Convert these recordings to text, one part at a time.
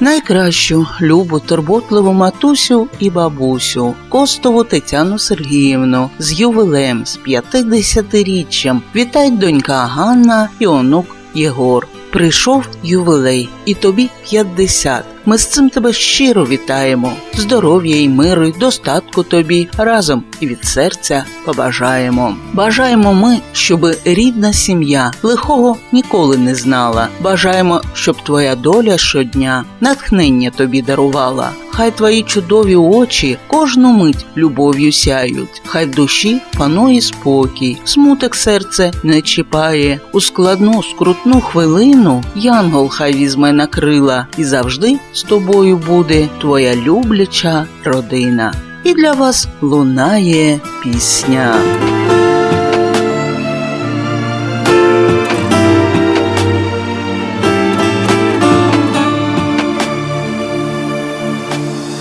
найкращу любу турботливу матусю і бабусю Костову Тетяну Сергіївну з ювілеєм з 50-річчям. Вітай донька Ганна і онук Єгор. Прийшов ювілей, і тобі 50. Ми з цим тебе щиро вітаємо. Здоров'я і миру, і достатку тобі разом і від серця побажаємо. Бажаємо ми, щоб рідна сім'я лихого ніколи не знала. Бажаємо, щоб твоя доля щодня натхнення тобі дарувала. Хай твої чудові очі кожну мить любов'ю сяють. Хай душі панує спокій, смуток серце не чіпає. У складну скрутну хвилину янгол хай візьме на крила і завжди з тобою буде твоя любляча родина. І для вас лунає пісня.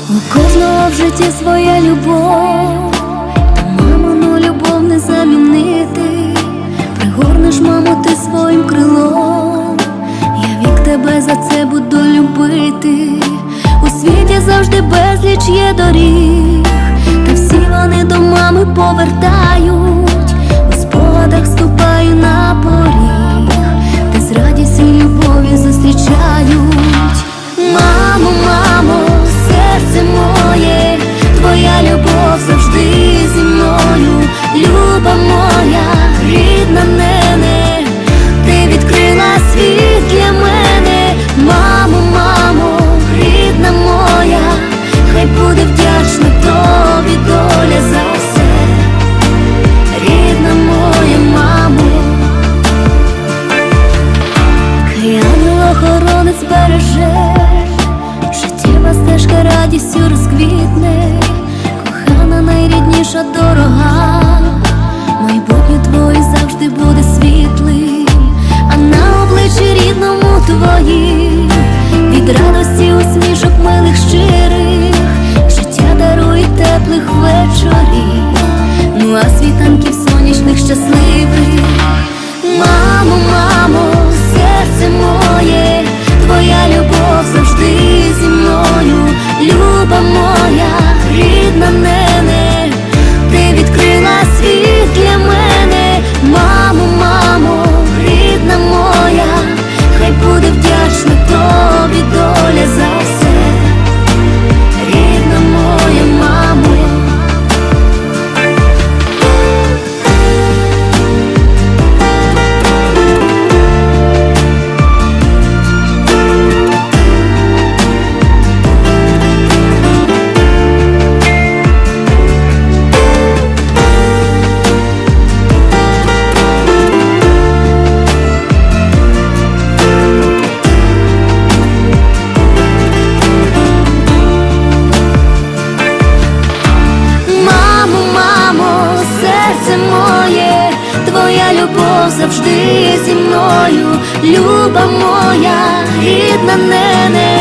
У кожного в житті своя любов, за це буду любити. У світі завжди безліч є доріг, та всі вони до мами повертають. У спогадах ступаю на поріг, та з радістю й любові зустрічають. Від радості усмішок милих щирих, життя дарує теплих вечорів, ну а світанків сонячних щасливих. Завжди зі мною, люба моя, рідна нене,